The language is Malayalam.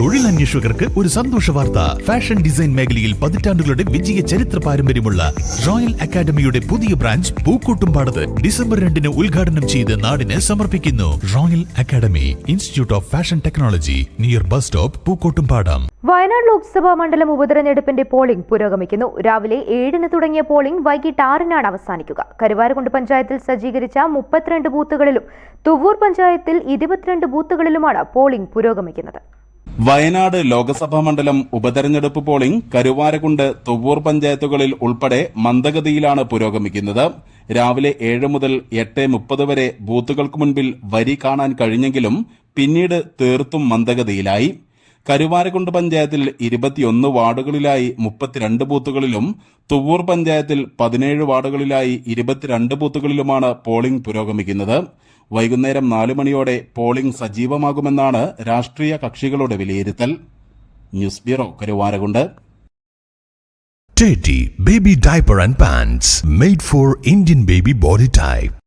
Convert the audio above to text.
തൊഴിലന്വേഷകർക്ക് ഒരു സന്തോഷ വാർത്ത. ഫാഷൻ ഡിസൈൻ മേഖലയിൽ പതിറ്റാണ്ടുകളുടെ വിജയ ചരിത്ര പാരമ്പര്യമുള്ള റോയൽ അക്കാദമിയുടെ പുതിയ ബ്രാഞ്ച് പൂക്കോട്ടുംപാടത്ത് ഡിസംബർ രണ്ടിന് ഉദ്ഘാടനം ചെയ്ത് നാടിന് സമർപ്പിക്കുന്നു. Royal academy institute of fashion technology near bus stop Pookkottumpadam. Wayanad Lok Sabha മണ്ഡലം ഉപതെരഞ്ഞെടുപ്പിന്റെ പോളിംഗ് പുരോഗമിക്കുന്നു. രാവിലെ ഏഴിന് തുടങ്ങിയ പോളിംഗ് വൈകിട്ട് ആറിനാണ് അവസാനിക്കുക. കരുവാരക്കുണ്ട് പഞ്ചായത്തിൽ സജ്ജീകരിച്ച മുപ്പത്തിരണ്ട് ബൂത്തുകളിലും തുവ്വൂർ പഞ്ചായത്തിൽ ഇരുപത്തിരണ്ട് ബൂത്തുകളിലുമാണ് പോളിംഗ് പുരോഗമിക്കുന്നത്. വയനാട് ലോക്സഭാ മണ്ഡലം ഉപതെരഞ്ഞെടുപ്പ് പോളിംഗ് കരുവാരകുണ്ട് തുവ്വൂർ പഞ്ചായത്തുകളിൽ ഉൾപ്പെടെ മന്ദഗതിയിലാണ് പുരോഗമിക്കുന്നത്. രാവിലെ ഏഴ് മുതൽ എട്ട് മുപ്പത് വരെ ബൂത്തുകൾക്ക് മുൻപിൽ വരി കാണാൻ കഴിഞ്ഞെങ്കിലും പിന്നീട് തീർത്തും മന്ദഗതിയിലായി. കരുവാരകുണ്ട് പഞ്ചായത്തിൽ ഇരുപത്തിയൊന്ന് വാർഡുകളിലായി മുപ്പത്തിരണ്ട് ബൂത്തുകളിലും തുവ്വൂർ പഞ്ചായത്തിൽ പതിനേഴ് വാർഡുകളിലായി ഇരുപത്തിരണ്ട് ബൂത്തുകളിലുമാണ് പോളിംഗ് പുരോഗമിക്കുന്നത്. വൈകുന്നേരം നാലു മണിയോടെ പോളിംഗ് സജീവമാകുമെന്നാണ് രാഷ്ട്രീയ കക്ഷികളുടെ വിലയിരുത്തൽ news bureau Karuvarakundu Teddy Baby Diaper and Pants made for Indian baby body type.